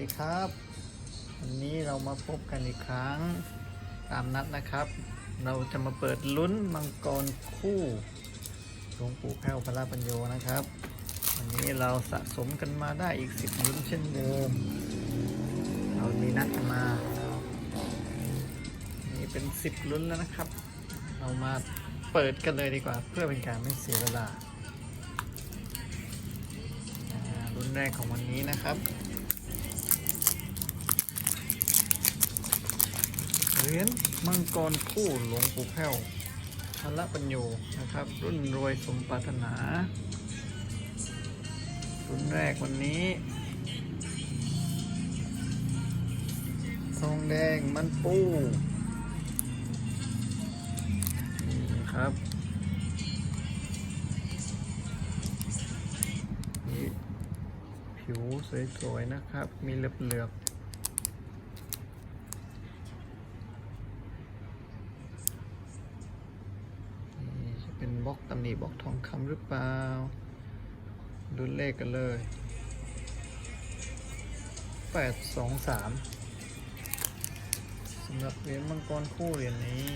ดีครับ วันนี้เรามาพบกันอีกครั้งตามนัดนะครับ เราจะมาเปิดลุ้นมังกรคู่หลวงปู่แพ้วพระปัญโยนะครับ วันนี้เราสะสมกันมาได้อีกสิบลุ้นเช่นเดิม เรามีนัดมา นี่เป็นสิบลุ้นแล้วนะครับ เรามาเปิดกันเลยดีกว่า เพื่อเป็นการไม่เสียเวลาอ่าลุ้นแรกของวันนี้นะครับ เหรียญมังกรคู่หลวงปู่แพ้วพละปัญโยนะครับ รุ่นรวยสมปรารถนารุ่นแรกวันนี้ ทองแดงมันปูนี่ครับนี่ผิวสวยๆนะครับ มีเหลือบๆ นี่จะเป็นบล็อกตำห นิบอกทองคำหรือเปล่าดูเลขกันเลยแปดสองสามสำหรับเหรียญมังกรคู่เหรียญนี้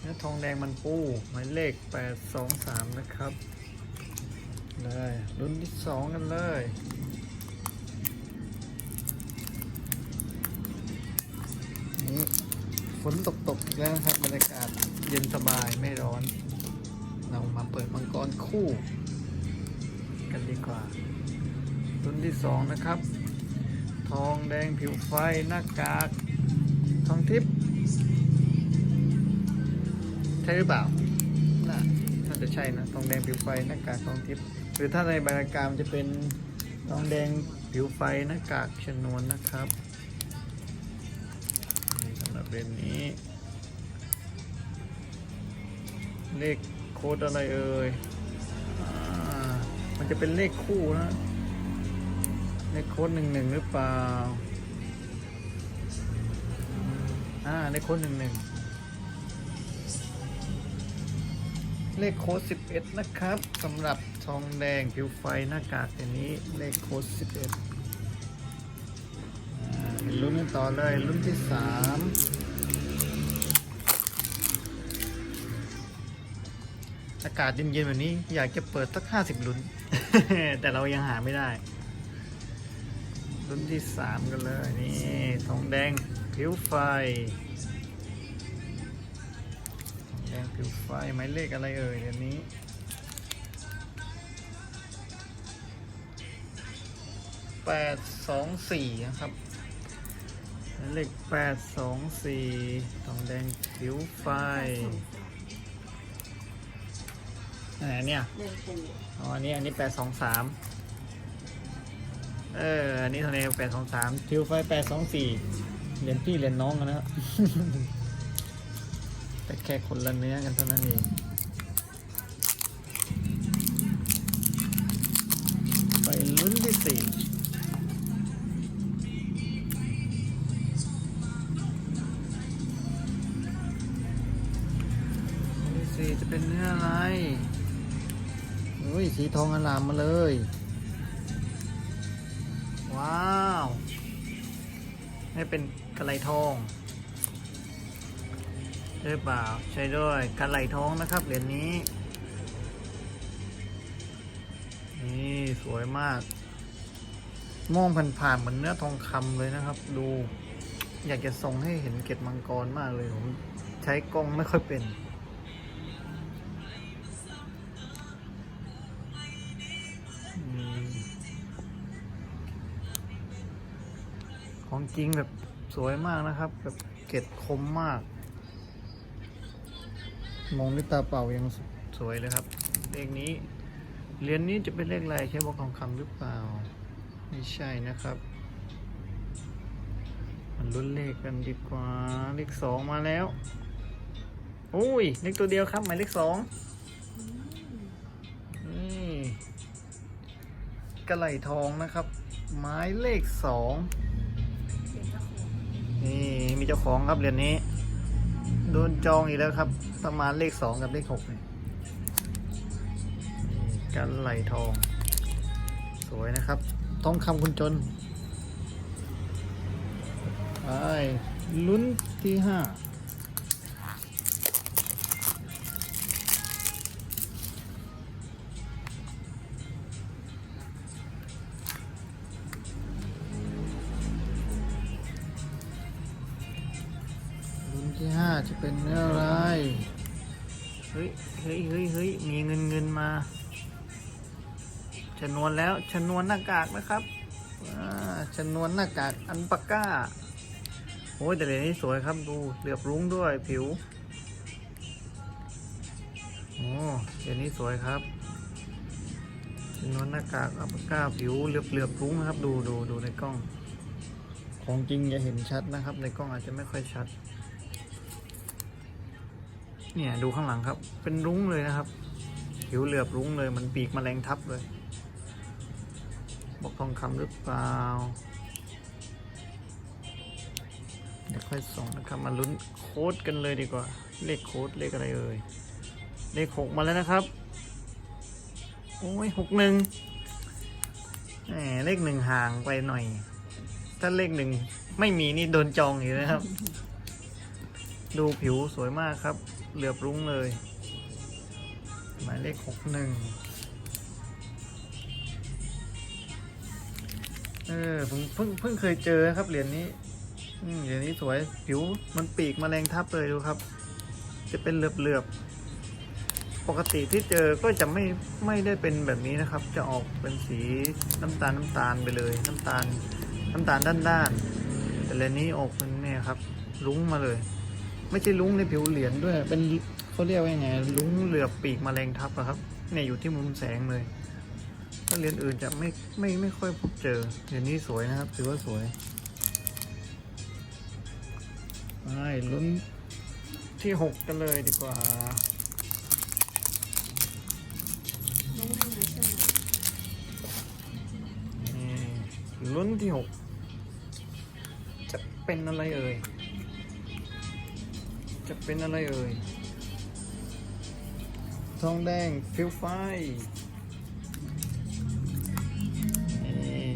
เนื้อทองแดงมันปูหมายเลขแปดสองสามนะครับเลยรุ่นที่สองกันเลยนี่ ฝนตกตกอีกแล้วนะครับบรรยากาศเย็นสบายไม่ร้อน เรามาเปิดมังกรคู่ กันดีกว่ารุ่นที่สองนะครับ ทองแดงผิวไฟหน้ากากทองทิพย์ใช่หรือเปล่าน่าน่าจะใช่นะทองแดงผิวไฟหน้ากากทองทิพย์หรือถ้าในบรรยากาศมันจะเป็นทองแดงผิวไฟหน้ากากชนวนนะครับะเบนนี้ เลขโคดอะไรเอ่ยมันจะเป็นเลขคู่นะ เลขโคดหนึ่งหนึ่งหรือเปล่า อ่า เลขโคดหนึ่งหนึ่งเลขโคดสิบเอ็ดนะครับสำหรับทองแดงผิวไฟหน้ากากตัวนี้เลขโคดสิบเอ็ดลุ้นต่อเลยลุ้นที่สาม อากาศเย็นๆแบบนี้ อยากจะเปิดสักห้าสิบรุ่นแต่เรายังหาไม่ได้รุ่นที่สามกันเลย นี่ทองแดงผิวไฟทองแดงผิวไฟหมายเลขอะไรเอ่ยเดี๋ยวนี้แปดสองสี่นะครับเลขแปดสองสี่ทองแดงผิวไฟ อันไหนเนี่ยเดินปูอ๋ออันนี้อันนี้แปดสองสามเอออันนี้ทองแดงแปดสองสามผิวไฟแปดสองสี่เรียนพี่เรียนน้องกันนะ แต่แค่คนละเนื้อกันเท่านั้นเองไปลุ้นที่สี่จะเป็นเนื้ออะไร อ้ยสีทองอลามมาเลย ว้าวให้เป็นกระไหลทองใช่เปล่าใช่ด้วยกระไหลทองนะครับเหรียญนี้ นี่สวยมาก มองผ่านๆเหมือนเนื้อทองคำเลยนะครับ ดู อยากจะส่งให้เห็นเกล็ดมังกรมากเลยผมใช้กล้องไม่ค่อยเป็น ของจริงแบบสวยมากนะครับ แบบเกล็ดคมมาก มองด้วยตาเปล่ายังสวยเลยครับ เลขนี้เหรียญนี้จะเป็นเลขอะไรใช่บอกทองคำหรือเปล่า ไม่ใช่นะครับ มันลุ้นเลขกันดีกว่า เลขสองมาแล้วอุ้ยเลขตัวเดียวครับ หมายเลขสองนี่กระไหลทองนะครับ หมายเลขสอง นี่มีเจ้าของครับเหรียญนี้ โดนจองอีกแล้วครับ ประมาณเลขสองกับเลขหกเนี่ยกันไหลทอง สวยนะครับ ต้องคำคุณจนไปลุ้นที่ห้า จะเป็นเนื้ออะไร เฮ้ย เฮ้ยเฮ้ยเฮ้ยมีเงินเงินมาชนวนแล้วชนวนหน้ากากนะครับอ่าชนวนหน้ากากอันปากก้าโอ้ยแต่เหรียญนี้สวยครับดูเหลือบรุ้งด้วยผิวโอ้เหรียญนี้สวยครับชนวนหน้ากากอันปากก้าผิวเหลือบเหลือบรุ้งนะครับ ดูดูดูในกล้อง ของจริงจะเห็นชัดนะครับ ในกล้องอาจจะไม่ค่อยชัด เนี่ยดูข้างหลังครับ เป็นรุ้งเลยนะครับ ผิวเหลือบรุ้งเลย มันปีกแมลงทับเลย บอกทองคำหรือเปล่า เดี๋ยวค่อยส่งนะครับมาลุ้นโค้ดกันเลยดีกว่า เลขโค้ดเลขอะไรเอ่ย เลขหกมาแล้วนะครับ โอ้ยหกหนึ่งแหมเลขหนึ่งห่างไปหน่อย ถ้าเลขหนึ่งไม่มีนี่โดนจองอยู่นะครับ ดูผิวสวยมากครับ เหลือบรุ้งเลย หมายเลขหกหนึ่งเออผมเพิ่งเพิ่งเคยเจอครับเหรียญนี้อืมเหรียญนี้สวยผิวมันปีกแมลงทับเลยดูครับ จะเป็นเหลือบเหลือบๆปกติที่เจอก็จะไม่ไม่ได้เป็นแบบนี้นะครับ จะออกเป็นสีน้ำตาลน้ำตาลไปเลย น้ำตาลน้ำตาลด้านๆแต่เหรียญนี้ออกเป็นเนี่ยครับ รุ้งมาเลย ไม่ใช่ลุงในผิวเหรียญด้วย เป็นเขาเรียกว่าไงลุงเหลือบปีกแมลงทับอะครับ เนี่ยอยู่ที่มุมแสงเลย ถ้าเหรียญอื่นจะไม่ไม่ไม่ค่อยพบเจอเหรียญนี้สวยนะครับ ถือว่าสวยไปลุ้นที่หกกันเลยดีกว่ารู้ได้ไงใช่ไหมนี่ลุ้นที่หกจะเป็นอะไรเอ่ย จะเป็นอะไรเอ่ย ทองแดงฟิวไฟนี่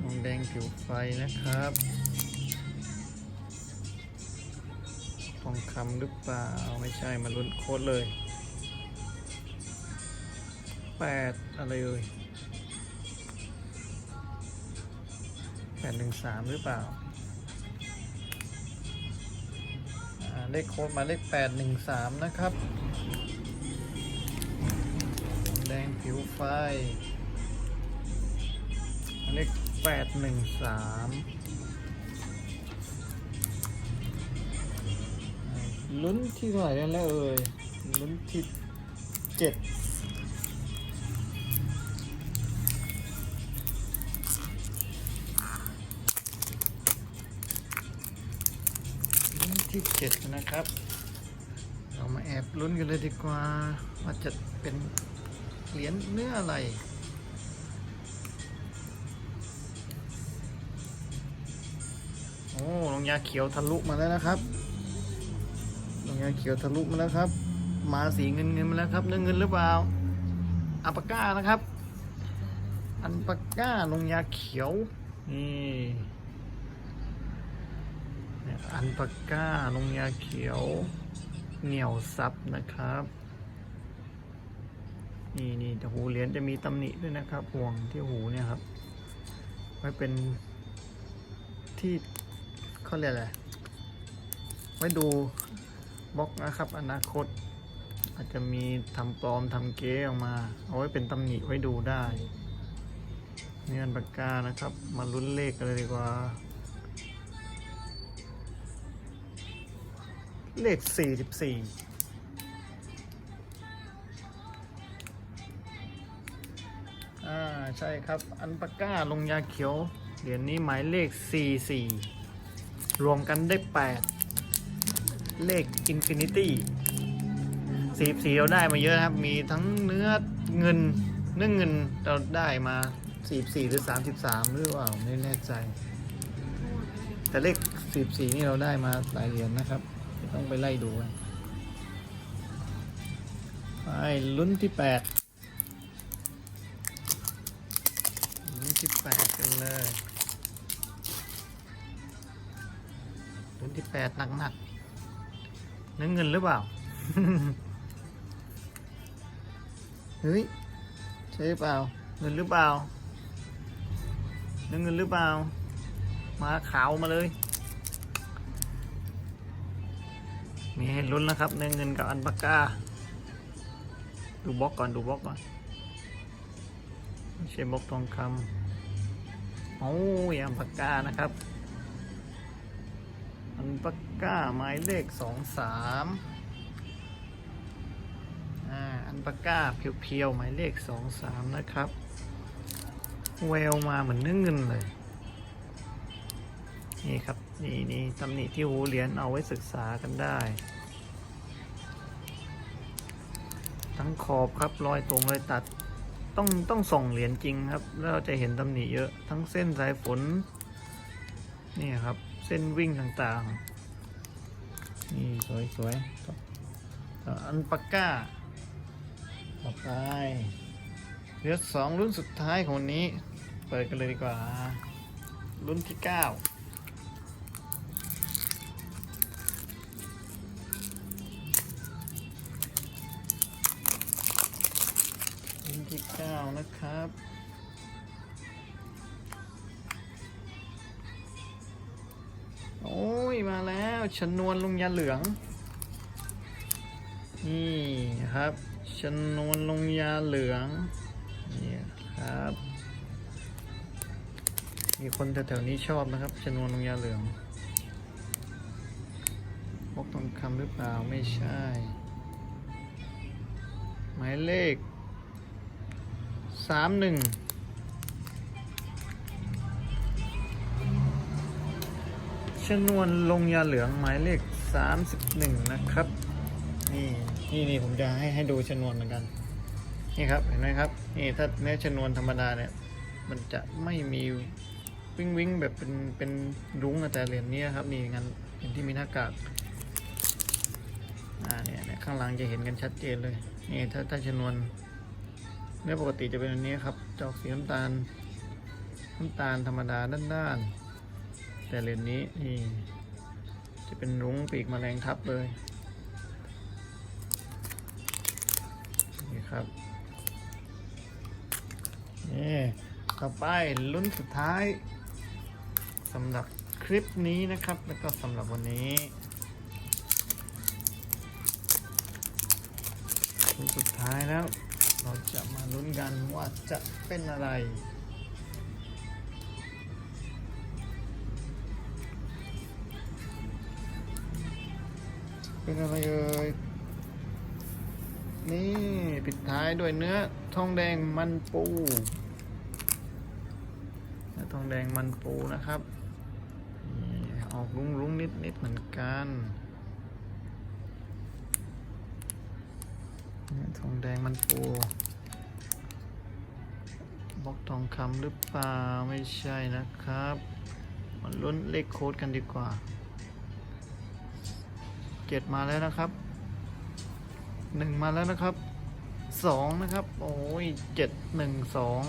ทองแดงผิวไฟนะครับ ทองคำหรือเปล่า ไม่ใช่ มาลุ้นโค้ดเลยแปดอะไรเอ่ยแปดหนึ่งสามหรือเปล่า เลขโค้ดมาเลขแปดหนึ่งสามนะครับ แดงผิวไฟหมายเลขแปดหนึ่งสามลุ้นที่เท่าไหร่แล้วเอ่ยลุ้นที่เจ็ด ที่เจ็ดนะครับ เรามาแอบลุ้นกันเลยดีกว่า ว่าจะเป็นเหรียญเนื้ออะไรโอ้ลงยาเขียวทะลุมาแล้วนะครับลงยาเขียวทะลุมาแล้วครับ มาสีเงินเงินมาแล้วครับเนื้อเงินหรือเปล่าอัปปาก้านะครับ อันปาก้าลงยาเขียวนี่เนี่ย อันปากก้าลงยาเขียว เหนียวซับนะครับ นี่นี่แต่หูเหรียญจะมีตำหนิด้วยนะครับ ห่วงที่หูเนี่ยครับ ไว้เป็นที่เขาเรียกอะไร ไว้ดูบล็อกนะครับ อนาคต อาจจะมีทำปลอมทำเก๊ออกมา เอาไว้เป็นตำหนิไว้ดูได้นี่อันปากกานะครับ มาลุ้นเลขกันเลยดีกว่า เลขสี่สิบสี่อ่าใช่ครับ อันปาก้าลงยาเขียว เหรียญนี้หมายเลขสี่สี่รวมกันได้แปดเลขอินฟินิตี้สี่สี่เราได้มาเยอะนะครับ มีทั้งเนื้อเงิน เนื้อเงินเราได้มาสี่สี่หรือสามสิบสามหรือเปล่าไม่แน่ใจ แต่เลขสิบสี่นี่เราได้มาหลายเหรียญนะครับ ต้องไปไล่ดูกันไปลุ้นที่แปดลุ้นที่แปดกันเลยลุ้นที่แปดหนักๆนึกเงินหรือเปล่า เฮ้ย ใช่เปล่า เงินหรือเปล่านึกเงินหรือเปล่า มาขาวมาเลย มีให้ลุ้นนะครับเนื้อเงินกับอันปากกา ดูบล็อกก่อนดูบล็อกก่อนไม่ใช่บล็อกทองคำโอ้ยอันปากกานะครับ อันปากกาหมายเลขสองสามอันปากกาเพียวๆหมายเลขสองสามนะครับแววมาเหมือนเนื้อเงินเลยนี่ครับ นี่นี่ตำหนิที่หูเหรียญเอาไว้ศึกษากันได้ ทั้งขอบครับรอยตรงรอยตัด ต้องต้องส่องเหรียญจริงครับ แล้วเราจะเห็นตำหนิเยอะทั้งเส้นสายฝนนี่ครับ เส้นวิ่งต่างๆ นี่สวยๆ อันปากก้าต่อไปเหลือสองรุ่นสุดท้ายของวันนี้ เปิดกันเลยดีกว่า รุ่นที่เก้า ที่เก้านะครับ โอ้ย มาแล้วชนวนลงยาเหลือง นี่ครับชนวนลงยาเหลือง นี่ครับ มีคนแถวๆนี้ชอบนะครับชนวนลงยาเหลืองพกทองคำหรือเปล่าไม่ใช่ หมายเลข สามหนึ่งชนวนลงยาเหลืองหมายเลขสามสิบหนึ่งนะครับ นี่นี่นี่ผมจะให้ให้ดูชนวนเหมือนกัน นี่ครับ เห็นไหมครับ นี่ถ้าเนื้อชนวนธรรมดาเนี่ย มันจะไม่มีวิ่งวิ่งแบบเป็นเป็นรุ้งแต่เหรียญนี้ครับนี่งั้นเห็นที่มีหน้ากากอ่าเนี่ยข้างหลังจะเห็นกันชัดเจนเลย นี่ถ้าถ้าชนวน เนื้อปกติจะเป็นอันนี้ครับจอกสีน้ำตาลน้ำตาลธรรมดาด้านๆแต่เลนนี้นี่จะเป็นรุ้งปีกแมลงทับเลยนี่ครับนี่ต่อไปลุ้นสุดท้ายสำหรับคลิปนี้นะครับ แล้วก็สำหรับวันนี้ลุ้นสุดท้ายแล้ว เราจะมาลุ้นกันว่าจะเป็นอะไร เป็นอะไรเอ่ย นี่ปิดท้ายด้วยเนื้อทองแดงมันปูเนื้อทองแดงมันปูนะครับ ออกรุ้งรุ้งนิดนิดๆเหมือนกันเนื้อ ทองแดงมันปูบล็อกทองคำหรือเปล่า ไม่ใช่นะครับ มันลุ้นเลขโค้ดกันดีกว่าเจ็ดมาแล้วนะครับหนึ่งมาแล้วนะครับสองนะครับ โอ้ยเจ็ดหนึ่งสอง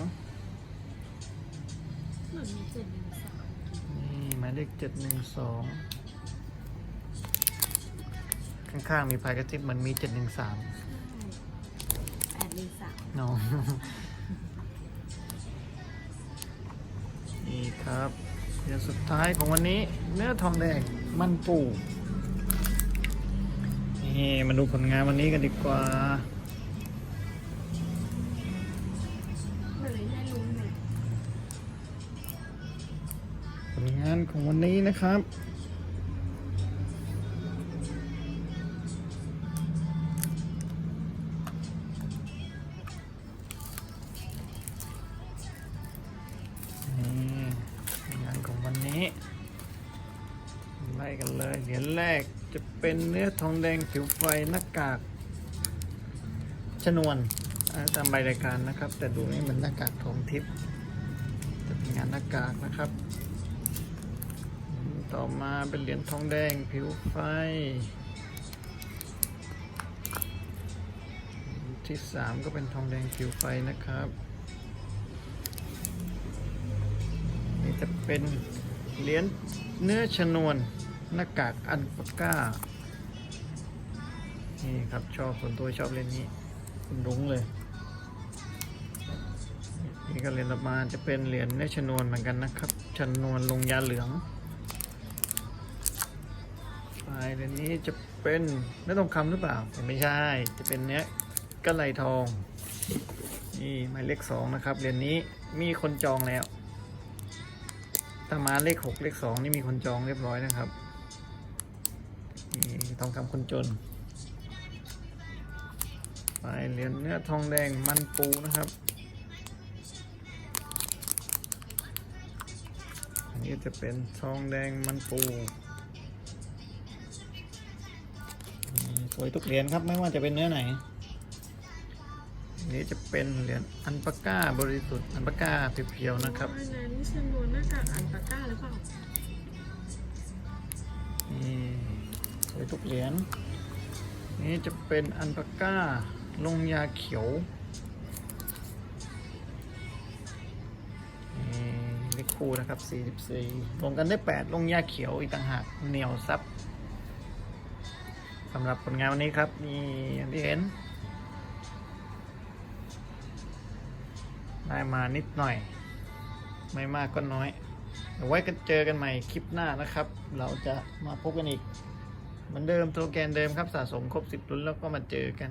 เหมือนมีเจ็ดหนึ่งสามนี่หมายเลขเจ็ดหนึ่งสองข้างๆมีพายกระซิบเหมันมีเจ็ดหนึ่งสาม แปดหนึ่งสามน้องนี่ครับเดี๋ยวสุดท้ายของวันนี้ เนื้อทองแดงมันปูนี่มาดูผลงานวันนี้กันดีกว่าเลยให้ลุ้นเลยผลงานของวันนี้นะครับ เป็นเนื้อทองแดงผิวไฟหน้ากากชนวนตามใบรายการนะครับ แต่ดูนี่มันหน้ากากทองทิพย์จะเป็นงานหน้ากากนะครับ ต่อมาเป็นเหรียญทองแดงผิวไฟ ที่สามก็เป็นทองแดงผิวไฟนะครับนี่จะเป็นเหรียญเนื้อชนวนหน้ากากอันปาก้า นี่ครับชอบส่วนตัวชอบเล่นนี้คุณรุ้งเลย นี่ก็เหรียญต่อมาจะเป็นเหรียญเนื้อชนวนเหมือนกันนะครับชนวนลงยาเหลืองลายเหรียญนี้จะเป็นเนื้อทองคำหรือเปล่าไม่ใช่ จะเป็นเนื้อกระไหลทอง นี่หมายเลขสองนะครับเหรียญนี้มีคนจองแล้วถ้ามาเลขหกเลขสองนี่มีคนจองเรียบร้อยนะครับนี่ทองคำคนจน ไปเหรียญเนื้อทองแดงมันปูนะครับ อันนี้จะเป็นทองแดงมันปูอืมสวยทุกเหรียญครับไม่ว่าจะเป็นเนื้อไหนอันนี้จะเป็นเหรียญอันปาก้าบริสุทธิ์อันปาก้าเพียวๆนะครับอันนั้นชนวนหน้ากากอันปาก้าหรือเปล่านี่สวยทุกเหรียญนี่จะเป็นอันปาก้า ลงยาเขียวนี่เลขคู่นะครับ 44ลงกันได้ 8 ลงยาเขียวอีกต่างหากเหนียวซับสำหรับผลงานวันนี้ครับนี่อย่างที่เห็น ได้มานิดหน่อย ไม่มากก็น้อยเอาไว้กันเจอกันใหม่คลิปหน้านะครับ เราจะมาพบกันอีก เหมือนเดิมโทรแกนเดิมครับสะสมครบสิบรุ่นแล้วก็มาเจอกัน